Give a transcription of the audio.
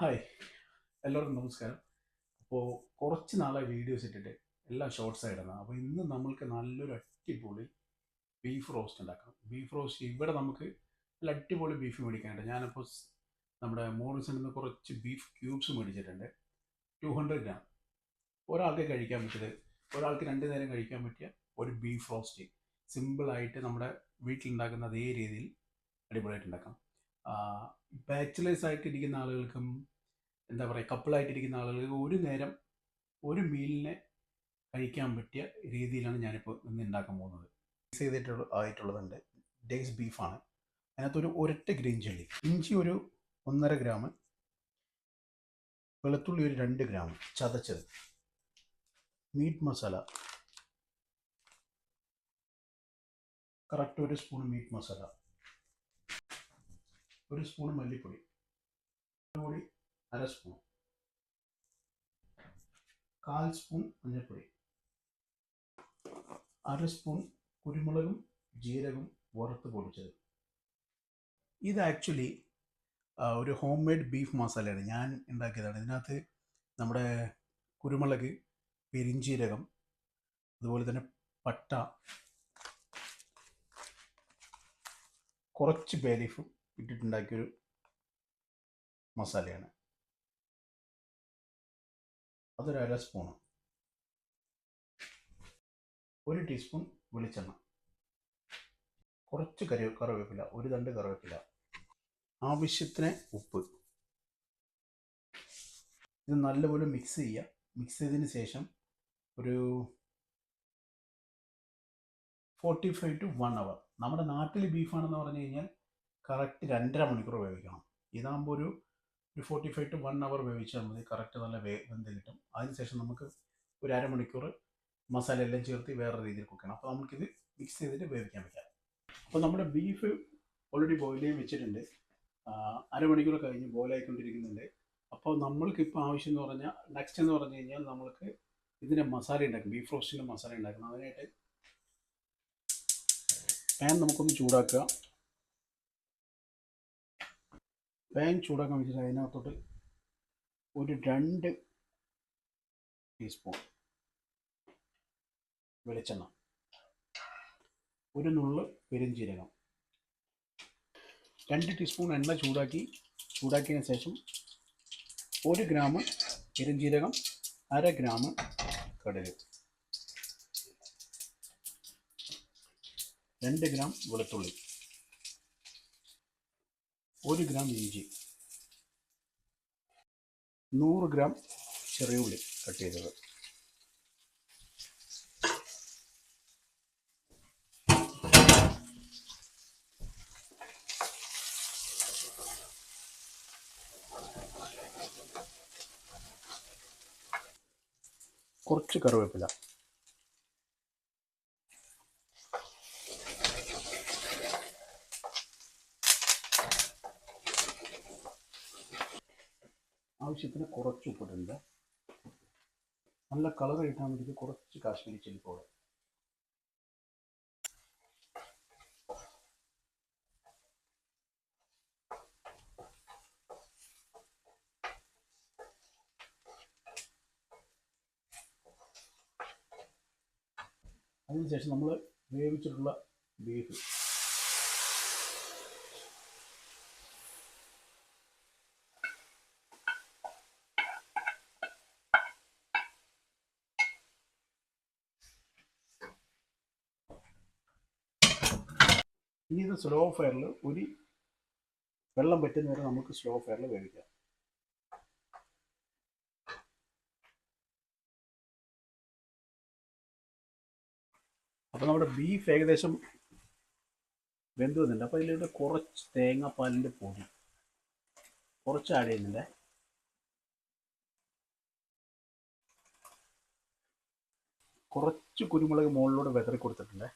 Hi എല്ലാവർക്കും നമസ്കാരം. അപ്പോൾ കുറച്ച് നാളായി വീഡിയോസ് ഇട്ടിട്ട് എല്ലാം ഷോർട്സ് ആയിടുന്നത് അപ്പോൾ ഇന്ന് നമ്മൾക്ക് നല്ലൊരു അടിപൊളി ബീഫ് റോസ്റ്റ് ഉണ്ടാക്കാം ബീഫ് റോസ്റ്റ് ഇവിടെ നമുക്ക് നല്ല അടിപൊളി ബീഫ് മേടിക്കാനുണ്ട്. ഞാനപ്പോൾ നമ്മുടെ മോറിസിൽ നിന്ന് കുറച്ച് ബീഫ് ക്യൂബ്സ് മേടിച്ചിട്ടുണ്ട്. ടു ഹൺഡ്രഡ് ഗ്രാം ഒരാൾക്ക് കഴിക്കാൻ പറ്റിയത് ഒരാൾക്ക് രണ്ട് നേരം കഴിക്കാൻ പറ്റിയ ഒരു ബീഫ് റോസ്റ്റ് സിമ്പിളായിട്ട് നമ്മുടെ വീട്ടിലുണ്ടാക്കുന്ന അതേ രീതിയിൽ അടിപൊളിയായിട്ട് ഉണ്ടാക്കാം. ബാച്ചിലേഴ്സ് ആയിട്ട് ഇരിക്കുന്ന ആളുകൾക്കും എന്താ പറയുക കപ്പിളായിട്ടിരിക്കുന്ന ആളുകൾക്ക് ഒരു നേരം ഒരു മീലിനെ കഴിക്കാൻ പറ്റിയ രീതിയിലാണ് ഞാനിപ്പോൾ ഇന്ന് ഉണ്ടാക്കാൻ പോകുന്നത്. മിക്സ് ചെയ്തിട്ട് ആയിട്ടുള്ളതുണ്ട്. ഡേസ് ബീഫാണ്. അതിനകത്തൊരു ഒരൊറ്റ ഗ്രീൻ ചില്ലി ഇഞ്ചി ഒരു ഒന്നര ഗ്രാം വെളുത്തുള്ളി ഒരു രണ്ട് ഗ്രാം ചതച്ചത് മീറ്റ് മസാല കറക്റ്റ് ഒരു സ്പൂൺ മീറ്റ് മസാല ഒരു സ്പൂൺ മല്ലിപ്പൊടി. പൊടി അര സ്പൂൺ. കാൽ സ്പൂൺ മഞ്ഞൾപ്പൊടി. അര സ്പൂൺ കുരുമുളകും ജീരകവും വറുത്ത് പൊടിച്ചത്. ഇത് ആക്ച്വലി ഒരു ഹോം മെയ്ഡ് ബീഫ് മസാലയാണ്. ഞാൻ ഉണ്ടാക്കിയതാണ്. ഇതിനകത്ത് നമ്മുടെ കുരുമുളക് പെരിഞ്ചീരകം അതുപോലെ തന്നെ പട്ട കുറച്ച് ബേലീഫും ഇട്ടിട്ടുണ്ടാക്കിയൊരു മസാലയാണ്. അതൊരു അര സ്പൂണ്. ഒരു ടീസ്പൂൺ വെളിച്ചെണ്ണ. കുറച്ച് കറി കറിവേപ്പില ഒരു തണ്ട് കറിവേപ്പില. ആവശ്യത്തിന് ഉപ്പ്. ഇത് നല്ലപോലെ മിക്സ് ചെയ്യുക മിക്സ് ചെയ്തതിന് ശേഷം ഒരു forty five to one hour നമ്മുടെ നാട്ടിൽ ബീഫാണെന്ന് പറഞ്ഞു കഴിഞ്ഞാൽ കറക്റ്റ് രണ്ടര മണിക്കൂർ വേവിക്കണം. ഇതാകുമ്പോൾ ഒരു ഒരു forty five to one hour വേവിച്ചാൽ മതി. കറക്റ്റ് നല്ല വേ വെന്ത് കിട്ടും. അതിനുശേഷം നമുക്ക് ഒരു അരമണിക്കൂർ മസാല എല്ലാം ചേർത്ത് വേറെ രീതിയിൽ കുക്ക് ചെയ്യണം. അപ്പോൾ നമുക്കിത് മിക്സ് ചെയ്തിട്ട് വേവിക്കാൻ വെക്കാം അപ്പോൾ നമ്മുടെ ബീഫ് ഓൾറെഡി ബോയിൽ ചെയ്യാൻ വെച്ചിട്ടുണ്ട്. അരമണിക്കൂർ കഴിഞ്ഞ് ബോയിലായിക്കൊണ്ടിരിക്കുന്നുണ്ട് അപ്പോൾ നമ്മൾക്ക് ഇപ്പോൾ ആവശ്യം എന്ന് പറഞ്ഞാൽ നെക്സ്റ്റ് എന്ന് പറഞ്ഞു കഴിഞ്ഞാൽ നമ്മൾക്ക് ഇതിന്റെ മസാല ഉണ്ടാക്കും ബീഫ് റോസ്റ്റിന്റെ മസാല ഉണ്ടാക്കണം. അതിനായിട്ട് പാൻ നമുക്കൊന്ന് ചൂടാക്കുക. പാൻ ചൂടാക്കാൻ വെച്ചിട്ട് അതിനകത്തോട്ട് ഒരു രണ്ട് ടീസ്പൂൺ വെളിച്ചെണ്ണ. ഒരു നുള്ള് പെരുംജീരകം രണ്ട് ടീസ്പൂൺ എണ്ണ ചൂടാക്കി ചൂടാക്കിയതിന് ശേഷം ഒരു ഗ്രാം പെരുംജീരകം അര ഗ്രാം കടുക്. രണ്ട് ഗ്രാം വെളുത്തുള്ളി. ഒരു ഗ്രാം ഇഞ്ചി. നൂറ് ഗ്രാം ചെറിയ ഉള്ളി കട്ട് ചെയ്തത്. കുറച്ച് കറിവേപ്പില. ആവശ്യത്തിന് കുറച്ച് ഉപ്പിട്ടുണ്ട് നല്ല കളർ കിട്ടാൻ വേണ്ടിയിട്ട് കുറച്ച് കാശ്മീരി ചില്ലി പൗഡർ അതിനുശേഷം നമ്മൾ വേവിച്ചിട്ടുള്ള ബീഫ് ഇനി ഇത് സ്ലോ ഫയറിൽ ഒരു വെള്ളം പറ്റുന്ന വരെ നമുക്ക് സ്ലോ ഫയറിൽ വേവിക്കാം അപ്പോൾ നമ്മുടെ ബീഫ് ഏകദേശം വെന്ത് വന്നിട്ടുണ്ട്. അപ്പോൾ ഇതിലൂടെ കുറച്ച് തേങ്ങാപ്പാലിന്റെ പൊടി കുറച്ച് ആഡ് ചെയ്യുന്നുണ്ട്. കുറച്ച് കുരുമുളക് മുകളിലൂടെ വെതറി കൊടുത്തിട്ടുണ്ട്.